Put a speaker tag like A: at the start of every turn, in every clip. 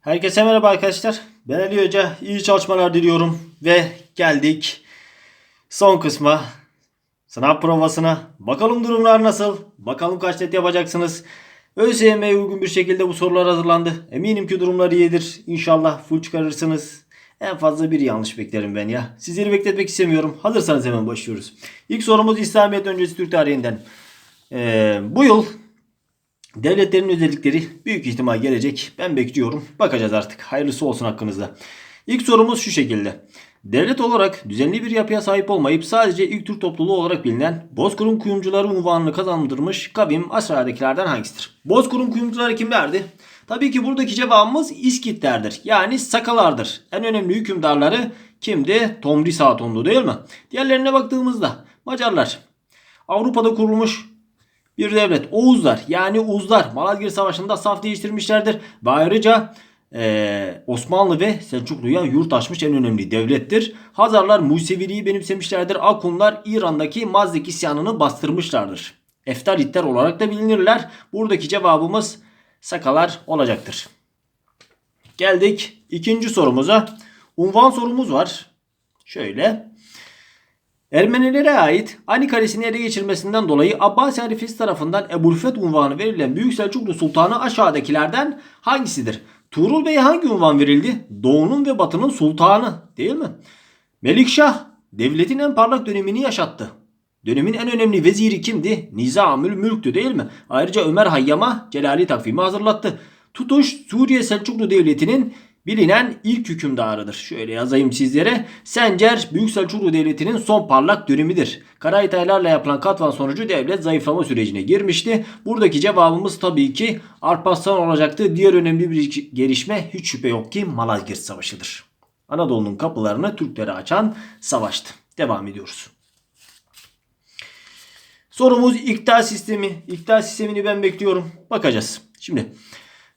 A: Herkese merhaba arkadaşlar. Ben Ali Hoca. İyi çalışmalar diliyorum. Ve geldik son kısma. Sınav provasına. Bakalım durumlar nasıl? Bakalım kaç net yapacaksınız? ÖSYM'ye uygun bir şekilde bu sorular hazırlandı. Eminim ki durumlar iyidir. İnşallah full çıkarırsınız. En fazla bir yanlış beklerim ben ya. Sizleri bekletmek istemiyorum. Hazırsanız hemen başlıyoruz. İlk sorumuz İslamiyet öncesi Türk tarihinden. Ee, bu yıl Devletlerin özellikleri büyük ihtimal gelecek. Ben bekliyorum. Bakacağız artık. Hayırlısı olsun hakkınızda. İlk sorumuz şu şekilde. Devlet olarak düzenli bir yapıya sahip olmayıp sadece ilk Türk topluluğu olarak bilinen Bozkır'ın kuyumcuları unvanını kazandırmış kavim aşağıdakilerden hangisidir? Bozkır'ın kuyumcuları kimlerdi? Tabii ki buradaki cevabımız İskitlerdir. Yani Sakalardır. En önemli hükümdarları kimdi? Tomris Hatun'du değil mi? Diğerlerine baktığımızda Macarlar. Avrupa'da kurulmuş bir devlet. Oğuzlar yani Uzlar Malazgirt Savaşı'nda saf değiştirmişlerdir. Ve ayrıca eee, Osmanlı ve Selçuklu'ya yurt açmış en önemli devlettir. Hazarlar Museviliği benimsemişlerdir. Akunlar İran'daki Mazdik isyanını bastırmışlardır. Eftaritler olarak da bilinirler. Buradaki cevabımız Sakalar olacaktır. Geldik ikinci sorumuza. Unvan sorumuz var. Şöyle. Ermenilere ait Ani Kalesi'ni ele geçirmesinden dolayı Abbasi Halifesi tarafından Ebu'l-Feth unvanı verilen Büyük Selçuklu Sultanı aşağıdakilerden hangisidir? Tuğrul Bey'e hangi unvan verildi? Doğu'nun ve Batı'nın sultanı değil mi? Melikşah devletin en parlak dönemini yaşattı. Dönemin en önemli veziri kimdi? Nizamül Mülk'tü değil mi? Ayrıca Ömer Hayyam'a Celali takvimi hazırlattı. Tutuş Suriye Selçuklu Devleti'nin bilinen ilk hükümdarıdır. Şöyle yazayım sizlere. Sencer Büyük Selçuklu Devleti'nin son parlak dönemidir. Karahitaylarla yapılan katvan sonucu devlet zayıflama sürecine girmişti. Buradaki cevabımız tabii ki Arpaslan olacaktı. Diğer önemli bir gelişme hiç şüphe yok ki Malazgirt Savaşı'dır. Anadolu'nun kapılarını Türklere açan savaştı. Devam ediyoruz. Sorumuz iktidar sistemi. İktidar sistemini ben bekliyorum. Bakacağız. Şimdi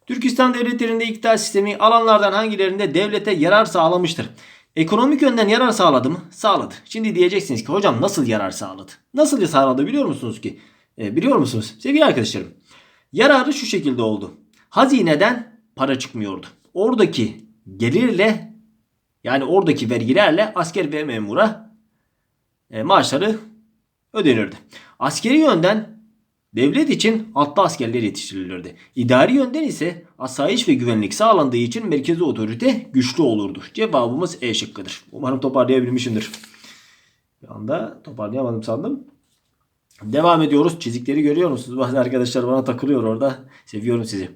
A: Türkistan devletlerinde iktidar sistemi alanlardan hangilerinde devlete yarar sağlamıştır? Ekonomik yönden yarar sağladı mı? Sağladı. Şimdi diyeceksiniz ki hocam nasıl yarar sağladı? Nasıl sağladı biliyor musunuz ki? E, biliyor musunuz sevgili arkadaşlarım? Yararı şu şekilde oldu. Hazineden para çıkmıyordu. Oradaki gelirle yani oradaki vergilerle asker ve memura e, maaşları ödenirdi. Askeri yönden devlet için altta askerler yetiştirilirdi. İdari yönden ise asayiş ve güvenlik sağlandığı için merkezi otorite güçlü olurdu. Cevabımız E şıkkıdır. Umarım toparlayabilmişimdir. Bir anda toparlayamadım sandım. Devam ediyoruz. Çizikleri görüyor musunuz? Bazı arkadaşlar bana takılıyor orada. Seviyorum sizi.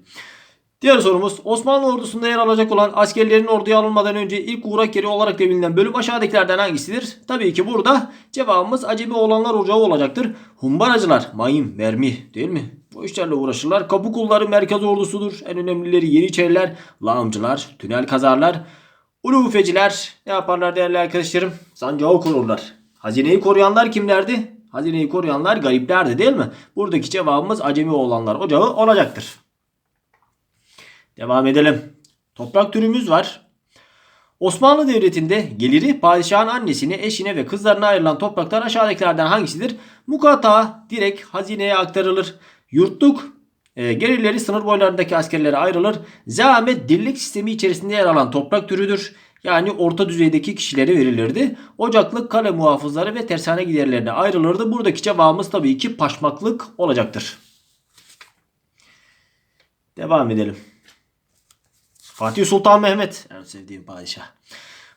A: Diğer sorumuz Osmanlı ordusunda yer alacak olan askerlerin orduya alınmadan önce ilk uğrak yeri olarak da bilinen bölüm aşağıdakilerden hangisidir? Tabii ki burada cevabımız acemi olanlar ocağı olacaktır. Humbaracılar, mayın, mermi değil mi? Bu işlerle uğraşırlar. Kapı kulları merkez ordusudur. En önemlileri Yeniçeriler, lağımcılar, tünel kazarlar. Ulufeciler ne yaparlar değerli arkadaşlarım? Sancağı korurlar. Hazineyi koruyanlar kimlerdi? Hazineyi koruyanlar gariplerdi değil mi? Buradaki cevabımız acemi olanlar ocağı olacaktır. Devam edelim. Toprak türümüz var. Osmanlı Devleti'nde geliri padişahın annesine, eşine ve kızlarına ayrılan topraklar aşağıdakilerden hangisidir? Mukata direkt hazineye aktarılır. Yurtluk e, gelirleri sınır boylarındaki askerlere ayrılır. Zahmet dirlik sistemi içerisinde yer alan toprak türüdür. Yani orta düzeydeki kişilere verilirdi. Ocaklık, kale muhafızları ve tersane giderlerine ayrılırdı. Buradaki cevabımız tabii ki paşmaklık olacaktır. Devam edelim. Fatih Sultan Mehmet en sevdiğim padişah.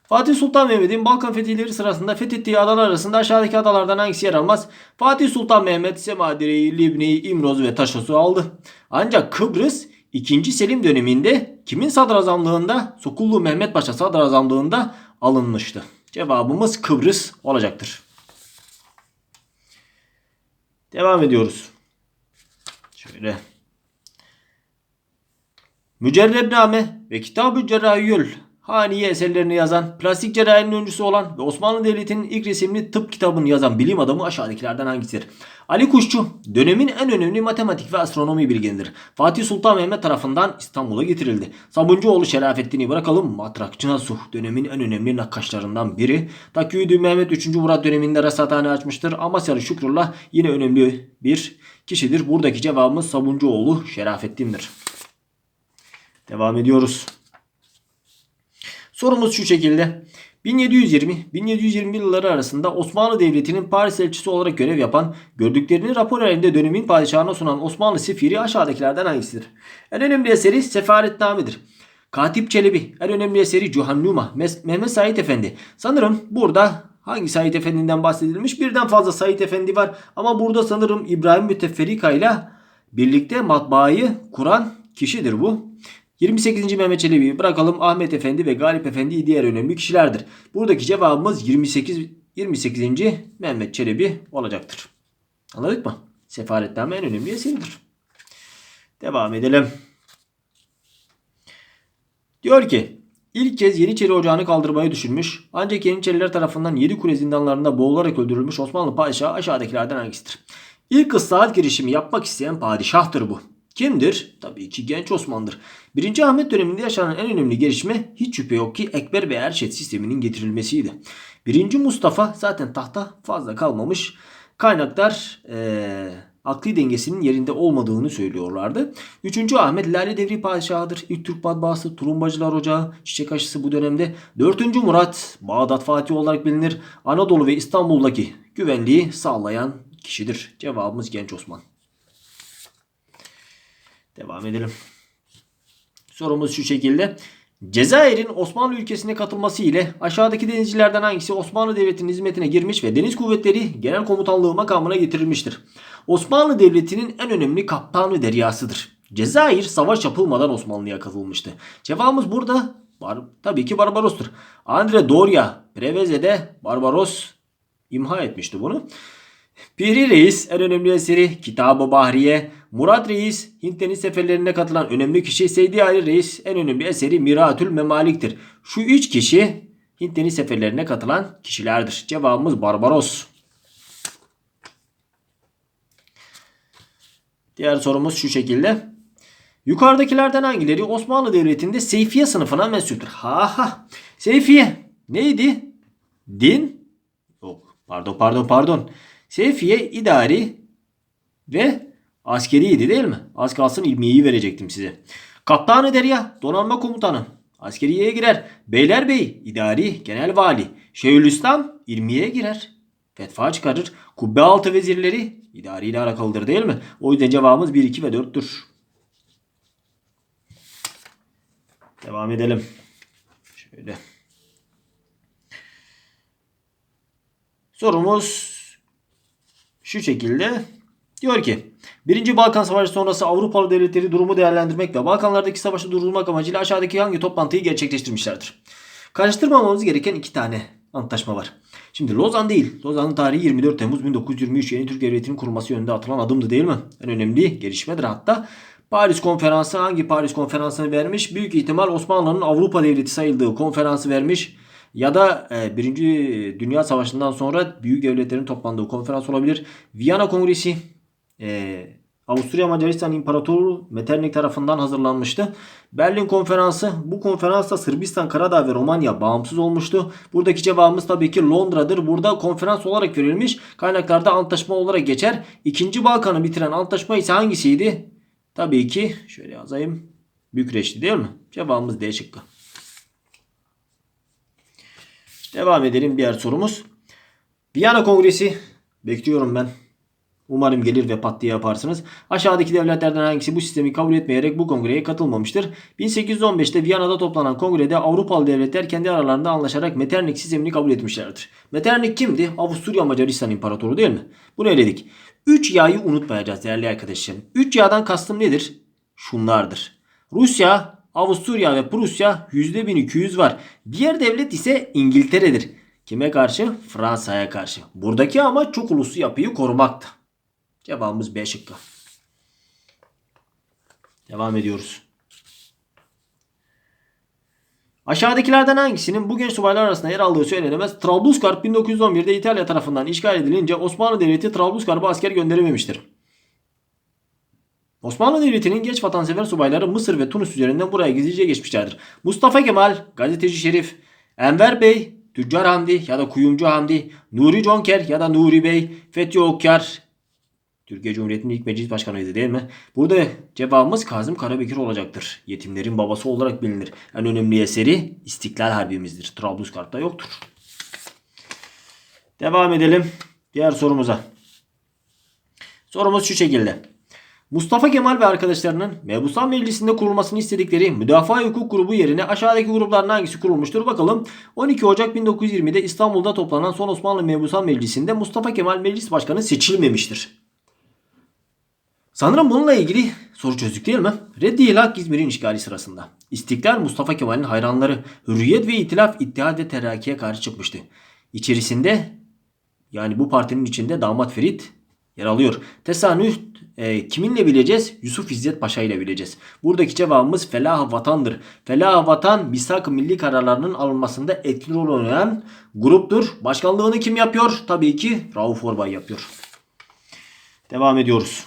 A: Fatih Sultan Mehmet'in Balkan fetihleri sırasında fethettiği adalar arasında aşağıdaki adalardan hangisi yer almaz? Fatih Sultan Mehmet Semadire'yi, Libni'yi, İmroz ve Taşos'u aldı. Ancak Kıbrıs 2. Selim döneminde kimin sadrazamlığında? Sokullu Mehmet Paşa sadrazamlığında alınmıştı. Cevabımız Kıbrıs olacaktır. Devam ediyoruz. Şöyle Mücerrebname ve Kitab-ı Cerrahiyül Haniye eserlerini yazan, plastik cerrahinin öncüsü olan ve Osmanlı Devleti'nin ilk resimli tıp kitabını yazan bilim adamı aşağıdakilerden hangisidir? Ali Kuşçu, dönemin en önemli matematik ve astronomi bilginidir. Fatih Sultan Mehmet tarafından İstanbul'a getirildi. Sabuncuoğlu Şerafettin'i bırakalım. Matrakçı Nasuh, dönemin en önemli nakkaşlarından biri. Taküydü Mehmet 3. Murat döneminde rasathane açmıştır. Amasyalı Şükrullah yine önemli bir kişidir. Buradaki cevabımız Sabuncuoğlu Şerafettin'dir. Devam ediyoruz. Sorumuz şu şekilde. 1720-1721 yılları arasında Osmanlı Devleti'nin Paris elçisi olarak görev yapan, gördüklerini rapor halinde dönemin padişahına sunan Osmanlı sefiri aşağıdakilerden hangisidir? En önemli eseri Sefaretname'dir. Katip Çelebi, en önemli eseri Cuhannuma, Mehmet Said Efendi. Sanırım burada hangi Said Efendi'nden bahsedilmiş? Birden fazla Said Efendi var ama burada sanırım İbrahim Mütefferika ile birlikte matbaayı kuran kişidir bu. 28. Mehmet Çelebi'yi bırakalım. Ahmet Efendi ve Galip Efendi diğer önemli kişilerdir. Buradaki cevabımız 28 28. Mehmet Çelebi olacaktır. Anladık mı? Sefaretname en önemli eseridir. Devam edelim. Diyor ki ilk kez Yeniçeri Ocağı'nı kaldırmayı düşünmüş ancak Yeniçeriler tarafından Yedikule zindanlarında boğularak öldürülmüş Osmanlı padişahı aşağıdakilerden hangisidir? İlk ıslahat girişimi yapmak isteyen padişahtır bu. Kimdir? Tabii ki genç Osman'dır. 1. Ahmet döneminde yaşanan en önemli gelişme hiç şüphe yok ki Ekber ve Erşet sisteminin getirilmesiydi. 1. Mustafa zaten tahta fazla kalmamış. Kaynaklar eee akli dengesinin yerinde olmadığını söylüyorlardı. 3. Ahmet Lale Devri Padişahı'dır. İlk Türk matbaası Tulumbacılar Ocağı, Çiçek Aşısı bu dönemde. 4. Murat Bağdat Fatih olarak bilinir. Anadolu ve İstanbul'daki güvenliği sağlayan kişidir. Cevabımız Genç Osman. Devam edelim. Sorumuz şu şekilde. Cezayir'in Osmanlı ülkesine katılması ile aşağıdaki denizcilerden hangisi Osmanlı Devleti'nin hizmetine girmiş ve Deniz Kuvvetleri Genel Komutanlığı makamına getirilmiştir? Osmanlı Devleti'nin en önemli kaptanı deryasıdır. Cezayir savaş yapılmadan Osmanlı'ya katılmıştı. Cevabımız burada var, tabii ki Barbaros'tur. Andre Doria Preveze'de Barbaros imha etmişti bunu. Piri Reis en önemli eseri Kitab-ı Bahriye. Murat Reis Hint deniz seferlerine katılan önemli kişi. Seydi Ali Reis en önemli eseri Miratül Memalik'tir. Şu üç kişi Hint deniz seferlerine katılan kişilerdir. Cevabımız Barbaros. Diğer sorumuz şu şekilde. Yukarıdakilerden hangileri Osmanlı Devleti'nde Seyfiye sınıfına mensuptur? Ha ha. Seyfiye neydi? Din? Yok. Pardon pardon pardon. Seyfiye idari ve askeriydi değil mi? Az kalsın ilmiyeyi verecektim size. Kaptanı Derya, donanma komutanı. Askeriyeye girer. Beylerbey, idari, genel vali. Şeyhülislam, ilmiyeye girer. Fetva çıkarır. Kubbe altı vezirleri idari ile alakalıdır değil mi? O yüzden cevabımız 1, 2 ve 4'tür. Devam edelim. Şöyle. Sorumuz şu şekilde. Diyor ki 1. Balkan Savaşı sonrası Avrupalı devletleri durumu değerlendirmek ve Balkanlardaki savaşı durdurmak amacıyla aşağıdaki hangi toplantıyı gerçekleştirmişlerdir? Karıştırmamamız gereken iki tane antlaşma var. Şimdi Lozan değil. Lozan'ın tarihi 24 Temmuz 1923 yeni Türk Devleti'nin kurulması yönünde atılan adımdı değil mi? En önemli gelişmedir hatta. Paris Konferansı hangi Paris Konferansı'nı vermiş? Büyük ihtimal Osmanlı'nın Avrupa Devleti sayıldığı konferansı vermiş. Ya da e, Birinci Dünya Savaşı'ndan sonra büyük devletlerin toplandığı konferans olabilir. Viyana Kongresi e, Avusturya Macaristan İmparatoru Metternich tarafından hazırlanmıştı. Berlin Konferansı bu konferansta Sırbistan, Karadağ ve Romanya bağımsız olmuştu. Buradaki cevabımız tabii ki Londra'dır. Burada konferans olarak verilmiş. Kaynaklarda antlaşma olarak geçer. İkinci Balkan'ı bitiren antlaşma ise hangisiydi? Tabii ki şöyle yazayım. Bükreş'ti değil mi? Cevabımız D şıkkı. Devam edelim diğer sorumuz. Viyana Kongresi bekliyorum ben. Umarım gelir ve pat diye yaparsınız. Aşağıdaki devletlerden hangisi bu sistemi kabul etmeyerek bu kongreye katılmamıştır? 1815'te Viyana'da toplanan kongrede Avrupalı devletler kendi aralarında anlaşarak Metternich sistemini kabul etmişlerdir. Metternich kimdi? Avusturya Macaristan İmparatoru değil mi? Bunu eledik. 3 yağı unutmayacağız değerli arkadaşlarım. 3 yağdan kastım nedir? Şunlardır. Rusya, Avusturya ve Prusya %1200 var. Diğer devlet ise İngiltere'dir. Kime karşı? Fransa'ya karşı. Buradaki amaç çok uluslu yapıyı korumaktı. Cevabımız B şıkkı. Devam ediyoruz. Aşağıdakilerden hangisinin bu genç subaylar arasında yer aldığı söylenemez. Trablusgarp 1911'de İtalya tarafından işgal edilince Osmanlı Devleti Trablusgarp'a asker gönderememiştir. Osmanlı Devleti'nin genç vatansever subayları Mısır ve Tunus üzerinden buraya gizlice geçmişlerdir. Mustafa Kemal, Gazeteci Şerif, Enver Bey, Tüccar Hamdi ya da Kuyumcu Hamdi, Nuri Conker ya da Nuri Bey, Fethi Okyar, Türkiye Cumhuriyeti'nin ilk meclis başkanıydı değil mi? Burada cevabımız Kazım Karabekir olacaktır. Yetimlerin babası olarak bilinir. En önemli eseri İstiklal Harbimizdir. Trablusgarp'ta yoktur. Devam edelim diğer sorumuza. Sorumuz şu şekilde. Mustafa Kemal ve arkadaşlarının Mebusan Meclisi'nde kurulmasını istedikleri Müdafaa Hukuk Grubu yerine aşağıdaki grupların hangisi kurulmuştur bakalım. 12 Ocak 1920'de İstanbul'da toplanan son Osmanlı Mebusan Meclisi'nde Mustafa Kemal Meclis Başkanı seçilmemiştir. Sanırım bununla ilgili soru çözdük değil mi? Reddi Hak İzmir'in işgali sırasında. İstiklal Mustafa Kemal'in hayranları Hürriyet ve İtilaf İttihad ve Terakki'ye karşı çıkmıştı. İçerisinde yani bu partinin içinde damat Ferit yer alıyor. Tesanüh e, kiminle bileceğiz? Yusuf İzzet Paşa ile bileceğiz. Buradaki cevabımız felah vatandır. Felah vatan misak milli kararlarının alınmasında etkili rol oynayan gruptur. Başkanlığını kim yapıyor? Tabii ki Rauf Orbay yapıyor. Devam ediyoruz.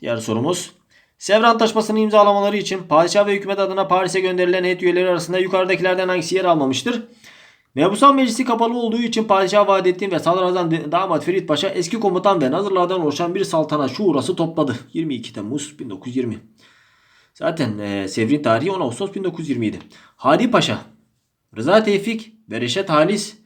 A: Diğer sorumuz. Sevr Antlaşması'nı imzalamaları için padişah ve hükümet adına Paris'e gönderilen heyet üyeleri arasında yukarıdakilerden hangisi yer almamıştır? Mebusan Meclisi kapalı olduğu için Padişah Vahdettin ve Sadrazam Damat Ferit Paşa eski komutan ve nazırlardan oluşan bir saltanat şurası topladı. 22 Temmuz 1920. Zaten e, Sevr'in tarihi 10 Ağustos 1920 idi. Hadi Paşa, Rıza Tevfik ve Reşet Halis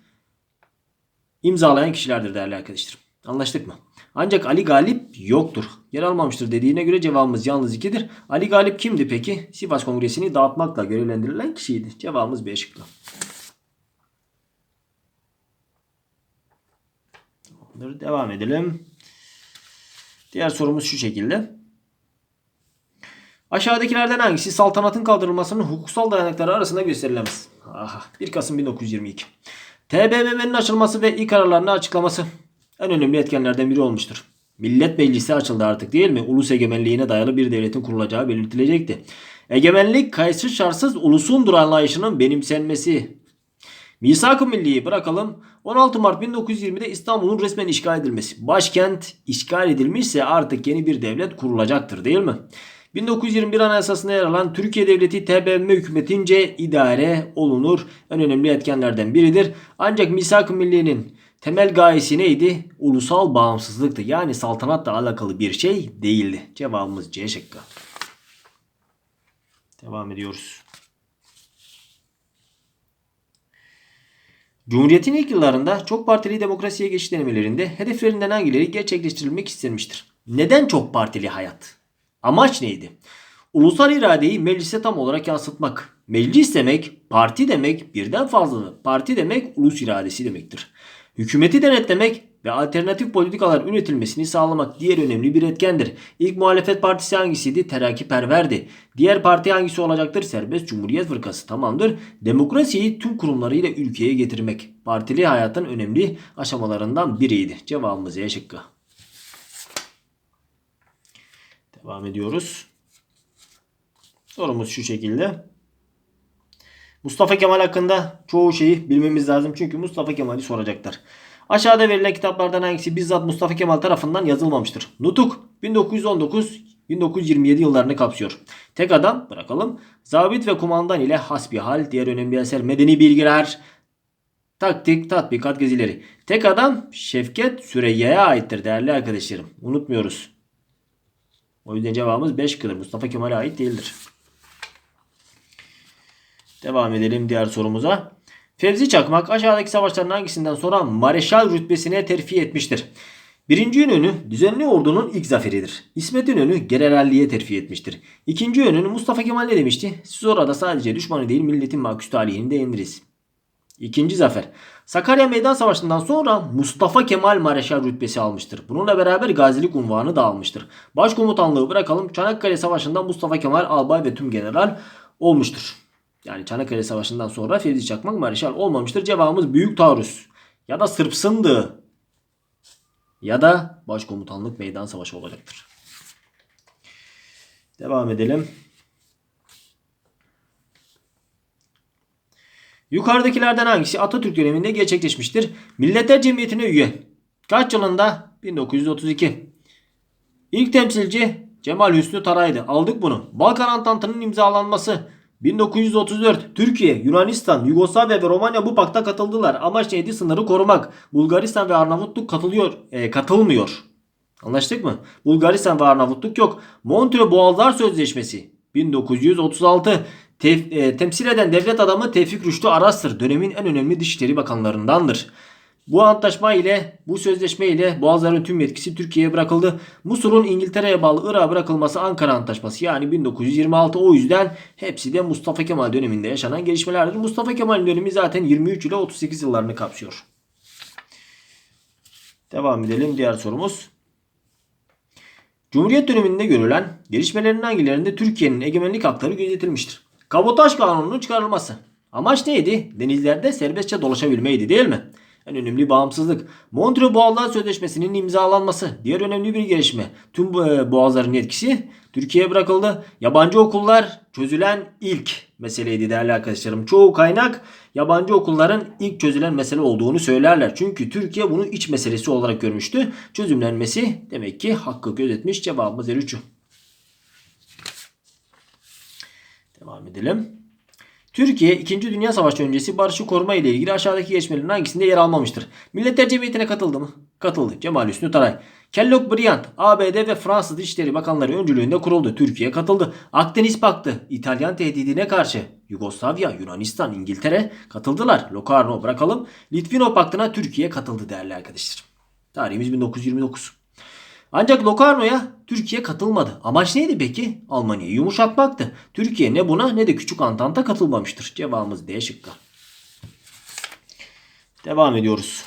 A: imzalayan kişilerdir değerli arkadaşlarım. Anlaştık mı? Ancak Ali Galip yoktur. Yer almamıştır dediğine göre cevabımız yalnız ikidir. Ali Galip kimdi peki? Sivas Kongresi'ni dağıtmakla görevlendirilen kişiydi. Cevabımız B şıkkı. Tamamdır. Devam edelim. Diğer sorumuz şu şekilde. Aşağıdakilerden hangisi saltanatın kaldırılmasının hukuksal dayanakları arasında gösterilemez? Aha, 1 Kasım 1922. TBMM'nin açılması ve ilk kararlarını açıklaması en önemli etkenlerden biri olmuştur. Millet Meclisi açıldı artık değil mi? Ulus egemenliğine dayalı bir devletin kurulacağı belirtilecekti. Egemenlik kayıtsız şartsız ulusundur anlayışının benimsenmesi. Misak-ı Milli'yi bırakalım. 16 Mart 1920'de İstanbul'un resmen işgal edilmesi. Başkent işgal edilmişse artık yeni bir devlet kurulacaktır değil mi? 1921 Anayasası'nda yer alan Türkiye Devleti TBMM hükümetince idare olunur. En önemli etkenlerden biridir. Ancak Misak-ı Milli'nin temel gayesi neydi? Ulusal bağımsızlıktı. Yani saltanatla alakalı bir şey değildi. Cevabımız C şıkkı. Devam ediyoruz. Cumhuriyetin ilk yıllarında çok partili demokrasiye geçiş denemelerinde hedeflerinden hangileri gerçekleştirilmek istenmiştir? Neden çok partili hayat? Amaç neydi? Ulusal iradeyi meclise tam olarak yansıtmak. Meclis demek, parti demek, birden fazla parti demek, ulus iradesi demektir. Hükümeti denetlemek ve alternatif politikalar üretilmesini sağlamak diğer önemli bir etkendir. İlk muhalefet partisi hangisiydi? Terakkiperverdi. Diğer parti hangisi olacaktır? Serbest Cumhuriyet Fırkası. Tamamdır. Demokrasiyi tüm kurumlarıyla ülkeye getirmek. Partili hayatın önemli aşamalarından biriydi. Cevabımız E şıkkı. Devam ediyoruz. Sorumuz şu şekilde. Mustafa Kemal hakkında çoğu şeyi bilmemiz lazım. Çünkü Mustafa Kemal'i soracaklar. Aşağıda verilen kitaplardan hangisi bizzat Mustafa Kemal tarafından yazılmamıştır? Nutuk 1919-1927 yıllarını kapsıyor. Tek adam bırakalım. Zabit ve kumandan ile hasbihal diğer önemli eser medeni bilgiler, taktik, tatbikat gezileri. Tek adam Şevket Süreyya'ya aittir değerli arkadaşlarım. Unutmuyoruz. O yüzden cevabımız 5 kılır. Mustafa Kemal'e ait değildir. Devam edelim diğer sorumuza. Fevzi Çakmak aşağıdaki savaşların hangisinden sonra Mareşal rütbesine terfi etmiştir? Birinci İnönü düzenli ordunun ilk zaferidir. İsmet İnönü generalliğe terfi etmiştir. İkinci İnönü Mustafa Kemal ne demişti? Siz orada sadece düşmanı değil milletin maküs talihini de iniriz. İkinci zafer. Sakarya Meydan Savaşı'ndan sonra Mustafa Kemal Mareşal rütbesi almıştır. Bununla beraber gazilik unvanı da almıştır. Başkomutanlığı bırakalım. Çanakkale Savaşı'nda Mustafa Kemal albay ve tüm general olmuştur. Yani Çanakkale Savaşı'ndan sonra Fevzi Çakmak Mareşal olmamıştır. Cevabımız Büyük Taarruz ya da Sırpsındı ya da Başkomutanlık Meydan Savaşı olacaktır. Devam edelim. Yukarıdakilerden hangisi Atatürk döneminde gerçekleşmiştir? Milletler Cemiyeti'ne üye. Kaç yılında? 1932. İlk temsilci Cemal Hüsnü Taray'dı. Aldık bunu. Balkan Antantı'nın imzalanması 1934 Türkiye, Yunanistan, Yugoslavya ve Romanya bu pakta katıldılar. Amaç neydi? Sınırı korumak. Bulgaristan ve Arnavutluk katılıyor, e, katılmıyor. Anlaştık mı? Bulgaristan ve Arnavutluk yok. Montreux Boğazlar Sözleşmesi 1936 Tef- e, temsil eden devlet adamı Tevfik Rüştü Aras'tır. Dönemin en önemli Dışişleri Bakanlarındandır. Bu antlaşma ile, bu sözleşme ile Boğazların tüm yetkisi Türkiye'ye bırakıldı. Musul'un İngiltere'ye bağlı Irak'a bırakılması Ankara Antlaşması yani 1926 o yüzden hepsi de Mustafa Kemal döneminde yaşanan gelişmelerdir. Mustafa Kemal dönemi zaten 23 ile 38 yıllarını kapsıyor. Devam edelim diğer sorumuz. Cumhuriyet döneminde görülen gelişmelerin hangilerinde Türkiye'nin egemenlik hakları gözetilmiştir? Kabotaj kanununun çıkarılması. Amaç neydi? Denizlerde serbestçe dolaşabilmeydi değil mi? En önemli bağımsızlık. Montreux Boğazlar Sözleşmesi'nin imzalanması. Diğer önemli bir gelişme. Tüm e, boğazların yetkisi Türkiye'ye bırakıldı. Yabancı okullar çözülen ilk meseleydi değerli arkadaşlarım. Çoğu kaynak yabancı okulların ilk çözülen mesele olduğunu söylerler. Çünkü Türkiye bunu iç meselesi olarak görmüştü. Çözümlenmesi demek ki hakkı gözetmiş. Cevabımız 53. Devam edelim. Türkiye 2. Dünya Savaşı öncesi barışı koruma ile ilgili aşağıdaki gelişmelerin hangisinde yer almamıştır? Milletler Cemiyeti'ne katıldı mı? Katıldı. Cemal Hüsnü Taray. Kellogg Briand, ABD ve Fransız Dışişleri Bakanları öncülüğünde kuruldu. Türkiye katıldı. Akdeniz Paktı, İtalyan tehdidine karşı Yugoslavya, Yunanistan, İngiltere katıldılar. Locarno bırakalım. Litvino Paktı'na Türkiye katıldı değerli arkadaşlar. Tarihimiz 1929. Ancak Locarno'ya Türkiye katılmadı. Amaç neydi peki? Almanya'yı yumuşatmaktı. Türkiye ne buna ne de Küçük Antant'a katılmamıştır. Cevabımız D şıkkı. Devam ediyoruz.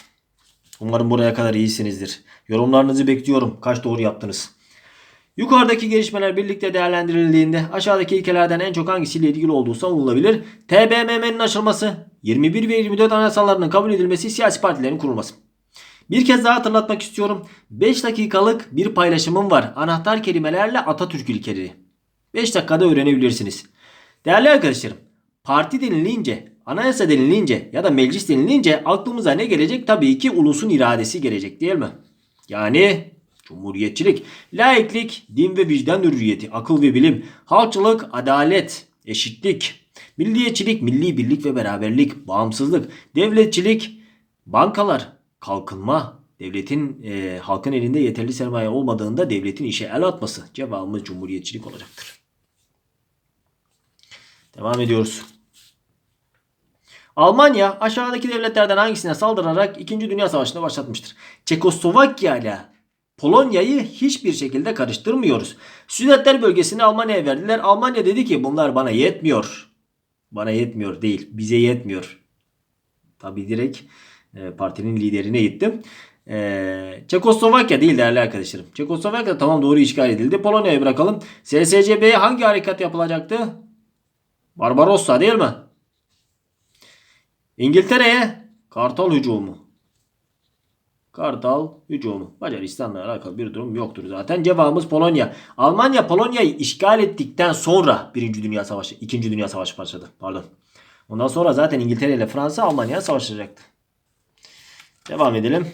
A: Umarım buraya kadar iyisinizdir. Yorumlarınızı bekliyorum. Kaç doğru yaptınız? Yukarıdaki gelişmeler birlikte değerlendirildiğinde aşağıdaki ilkelerden en çok hangisiyle ilgili olduğu savunulabilir? TBMM'nin açılması, 21 ve 24 anayasalarının kabul edilmesi, siyasi partilerin kurulması. Bir kez daha hatırlatmak istiyorum. 5 dakikalık bir paylaşımım var. Anahtar kelimelerle Atatürk ilkeleri. 5 dakikada öğrenebilirsiniz. Değerli arkadaşlarım, parti denilince, anayasa denilince ya da meclis denilince aklımıza ne gelecek? Tabii ki ulusun iradesi gelecek değil mi? Yani cumhuriyetçilik, laiklik, din ve vicdan hürriyeti, akıl ve bilim, halkçılık, adalet, eşitlik, milliyetçilik, milli birlik ve beraberlik, bağımsızlık, devletçilik, bankalar, kalkınma, devletin e, halkın elinde yeterli sermaye olmadığında devletin işe el atması. Cevabımız cumhuriyetçilik olacaktır. Devam ediyoruz. Almanya aşağıdaki devletlerden hangisine saldırarak 2. Dünya Savaşı'nı başlatmıştır? Çekoslovakya ile Polonya'yı hiçbir şekilde karıştırmıyoruz. Südetler bölgesini Almanya'ya verdiler. Almanya dedi ki bunlar bana yetmiyor. Bana yetmiyor değil. Bize yetmiyor. Tabi direkt partinin liderine gittim. E, Çekoslovakya değil değerli arkadaşlarım. Çekoslovakya tamam doğru işgal edildi. Polonya'yı bırakalım. SSCB'ye hangi harekat yapılacaktı? Barbarossa değil mi? İngiltere'ye Kartal hücumu. Kartal hücumu. Macaristan'la alakalı bir durum yoktur zaten. Cevabımız Polonya. Almanya Polonya'yı işgal ettikten sonra 1. Dünya Savaşı, 2. Dünya Savaşı başladı. Pardon. Ondan sonra zaten İngiltere ile Fransa Almanya'ya savaşacaktı. Devam edelim.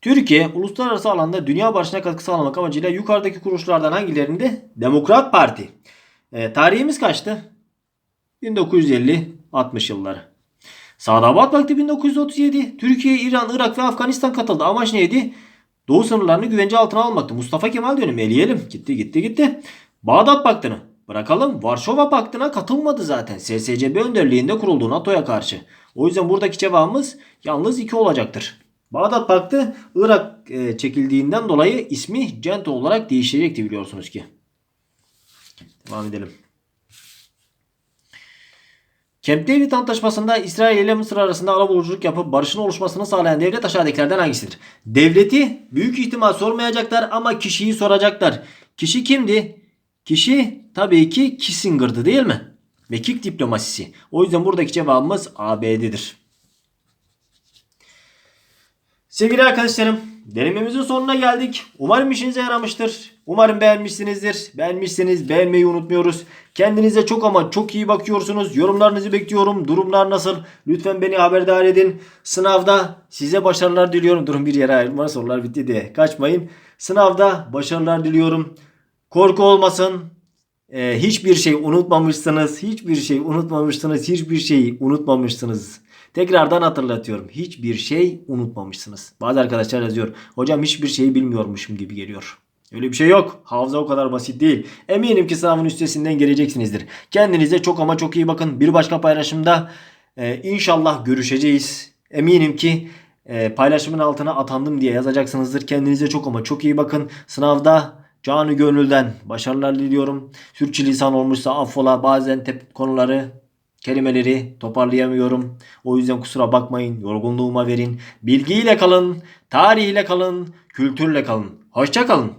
A: Türkiye uluslararası alanda dünya barışına katkı sağlamak amacıyla yukarıdaki kuruluşlardan hangilerinde? Demokrat Parti. E, tarihimiz kaçtı? 1950-60 yılları. Sadabat Vakti 1937. Türkiye, İran, Irak ve Afganistan katıldı. Amaç neydi? Doğu sınırlarını güvence altına almaktı. Mustafa Kemal dönemi eleyelim. Gitti gitti gitti. Bağdat Paktı'nı bırakalım. Varşova Paktı'na katılmadı zaten. SSCB önderliğinde kuruldu NATO'ya karşı. O yüzden buradaki cevabımız yalnız 2 olacaktır. Bağdat Paktı Irak e, çekildiğinden dolayı ismi CENTO olarak değişecekti biliyorsunuz ki. Devam edelim. Camp David Antlaşması'nda İsrail ile Mısır arasında arabuluculuk yapıp barışın oluşmasını sağlayan devlet aşağıdakilerden hangisidir? Devleti büyük ihtimal sormayacaklar ama kişiyi soracaklar. Kişi kimdi? Kişi tabii ki Kissinger'dı değil mi? Mekik diplomasisi. O yüzden buradaki cevabımız ABD'dir. Sevgili arkadaşlarım, denememizin sonuna geldik. Umarım işinize yaramıştır. Umarım beğenmişsinizdir. Beğenmişseniz beğenmeyi unutmuyoruz. Kendinize çok ama çok iyi bakıyorsunuz. Yorumlarınızı bekliyorum. Durumlar nasıl? Lütfen beni haberdar edin. Sınavda size başarılar diliyorum. Durun bir yere ayrılma sorular bitti diye. Kaçmayın. Sınavda başarılar diliyorum. Korku olmasın. Ee, hiçbir şey unutmamışsınız. Hiçbir şey unutmamışsınız. Hiçbir şeyi unutmamışsınız. Tekrardan hatırlatıyorum. Hiçbir şey unutmamışsınız. Bazı arkadaşlar yazıyor. Hocam hiçbir şeyi bilmiyormuşum gibi geliyor. Öyle bir şey yok. Hafıza o kadar basit değil. Eminim ki sınavın üstesinden geleceksinizdir. Kendinize çok ama çok iyi bakın. Bir başka paylaşımda e, inşallah görüşeceğiz. Eminim ki e, paylaşımın altına atandım diye yazacaksınızdır. Kendinize çok ama çok iyi bakın. Sınavda canı gönülden başarılar diliyorum. Sürçülisan olmuşsa affola. Bazen tep konuları kelimeleri toparlayamıyorum. O yüzden kusura bakmayın. Yorgunluğuma verin. Bilgiyle kalın, tarihiyle kalın, kültürle kalın. Hoşça kalın.